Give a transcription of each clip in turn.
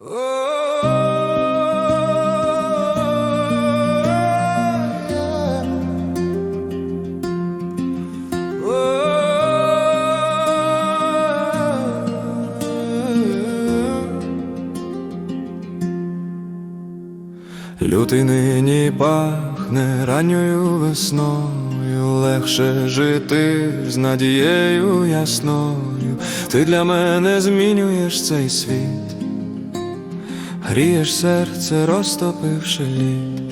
Лютий нині пахне ранньою весною, легше жити з надією ясною. Ти для мене змінюєш цей світ, грієш серце, розтопивши лід.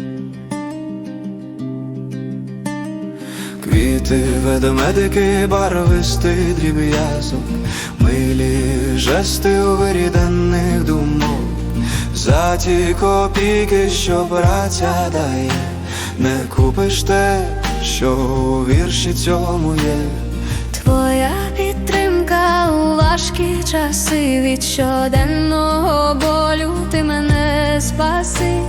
Квіти, ведмедики, барвистий дріб'язок, милі жести у виріденних думок. За ті копійки, що праця дає, не купиш те, що у вірші цьому є. Твоя підтримка у важкі часи від щоденного болю спаси.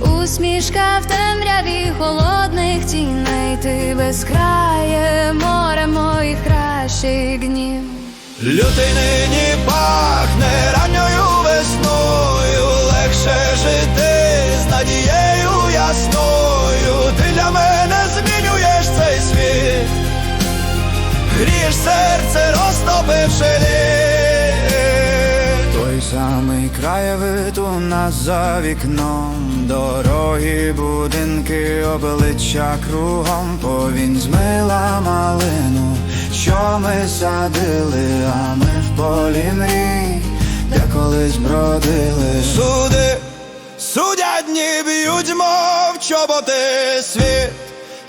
Усмішка в темряві холодних тіней, ти безкрає море моїх кращих днів. Лютий нині пахне ранньою весною, легше жити з надією ясною. Ти для мене змінюєш цей світ, грієш серце, розтопивши самий краєвид у нас за вікном, дороги, будинки, обличчя кругом, повінь змила малину, що ми садили, а ми в полі мрій, де колись бродили. Суди, судять дні б'ють, мов чоботи світ.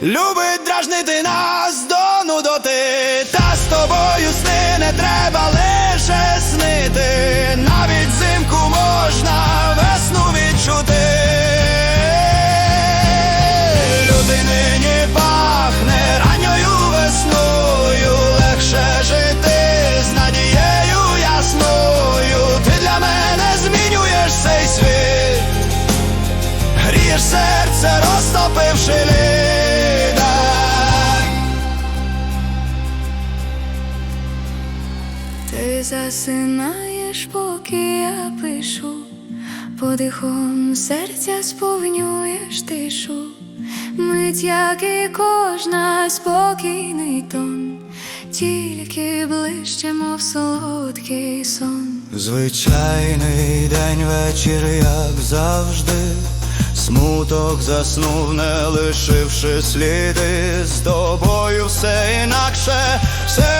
Любить дражнити нас до нудоти, та з тобою сни не треба нині пахне ранньою весною, легше жити з надією ясною. Ти для мене змінюєш цей світ. Грієш серце, розтопивши ліда. Ти засинаєш, поки я пишу, подихом серця сповнюєш тишу, мить, як і кожна спокійний тон, тільки ближче, мов солодкий сон. Звичайний день вечір, як завжди. Смуток заснув, не лишивши сліди. З тобою все інакше, все